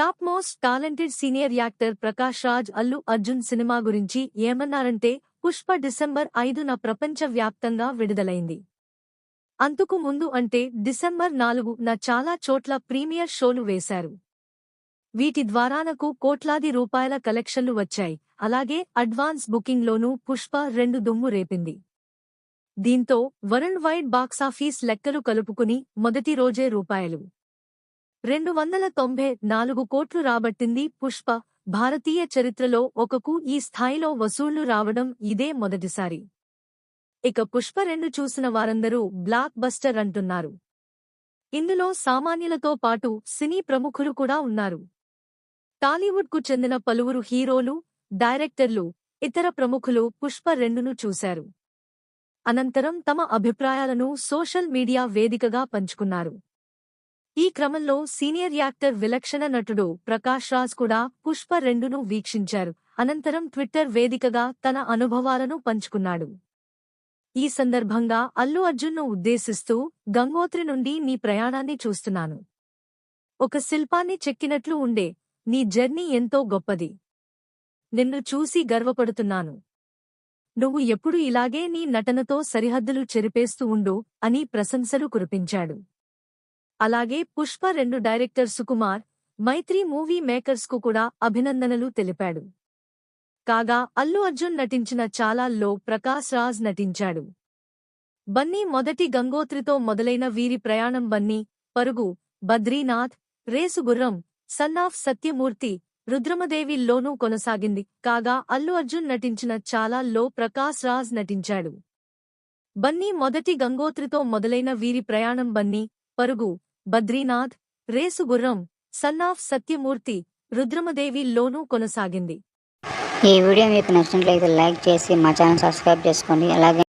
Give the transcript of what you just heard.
Top most talented senior actor Prakash Raj Allu Arjun cinema గురించి ఏమన్నారంటే Pushpa December ఐదున ప్రపంచ వ్యాప్తంగా విడుదలైంది. అంతకు ముందు అంటే డిసెంబర్ నాలుగున చాలా చోట్ల ప్రీమియర్ షోలు వేశారు. వీటి ద్వారానకు కోట్లాది రూపాయల కలెక్షన్లు వచ్చాయి. అలాగే అడ్వాన్స్ బుకింగ్లోనూ పుష్ప రెండు దుమ్ము రేపింది. దీంతో వరల్డ్ వైడ్ బాక్సాఫీస్ లెక్కలు కలుపుకుని మొదటి రోజే రూపాయలు. రెండు వందల తొంభై నాలుగు కోట్లు రాబట్టింది పుష్ప. భారతీయ చరిత్రలో ఒకకు ఈ స్థాయిలో వసూళ్ళు రావడం ఇదే మొదటిసారి. ఇక పుష్ప రెండు చూసిన వారందరూ బ్లాక్ బస్టర్ అంటున్నారు. ఇందులో సామాన్యులతో పాటు సినీ ప్రముఖులు కూడా ఉన్నారు. టాలీవుడ్కు చెందిన పలువురు హీరోలు డైరెక్టర్లు ఇతర ప్రముఖులు పుష్ప రెండును చూశారు. అనంతరం తమ అభిప్రాయాలను సోషల్ మీడియా వేదికగా పంచుకున్నారు. ఈ క్రమంలో సీనియర్ యాక్టర్ విలక్షణ నటుడు ప్రకాష్ రాజ్ కూడా పుష్ప రెండును వీక్షించారు. అనంతరం ట్విట్టర్ వేదికగా తన అనుభవాలను పంచుకున్నాడు. ఈ సందర్భంగా అల్లు అర్జున్ను ఉద్దేశిస్తూ గంగోత్రి నుండి నీ ప్రయాణాన్ని చూస్తున్నాను. ఒక శిల్పాన్ని చెక్కినట్లు ఉండే నీ జర్నీ ఎంతో గొప్పది. నిన్ను చూసి గర్వపడుతున్నాను. నువ్వు ఎప్పుడు ఇలాగే నీ నటనతో సరిహద్దులు చెరిపేస్తూ ఉండు అని ప్రశంసలు కురిపించాడు. అలాగే పుష్ప రెండు డైరెక్టర్ సుకుమార్ మైత్రి మూవీ మేకర్స్కు కూడా అభినందనలు తెలిపాడు. కాగా అల్లు అర్జున్ నటించిన చాలాల్లో ప్రకాశ్ రాజ్ నటించాడు. బన్నీ మొదటి గంగోత్రితో మొదలైన వీరి ప్రయాణం బన్నీ పరుగు బద్రీనాథ్ రేసుగుర్రం సన్నాఫ్ సత్యమూర్తి రుద్రమదేవిల్లోనూ కొనసాగింది. కాగా అల్లు అర్జున్ నటించిన చాలాల్లో ప్రకాశ్ రాజ్ నటించాడు. బన్నీ మొదటి గంగోత్రితో మొదలైన వీరి ప్రయాణం బన్నీ పరుగు బద్రీనాథ్ రేసుగుర్రం సన్నాఫ్ సత్యమూర్తి రుద్రమదేవిల్లోనూ కొనసాగింది. ఈ వీడియో మీకు నచ్చినట్లయితే లైక్ చేసి మా ఛానల్ సబ్స్క్రైబ్ చేసుకోండి. అలాగే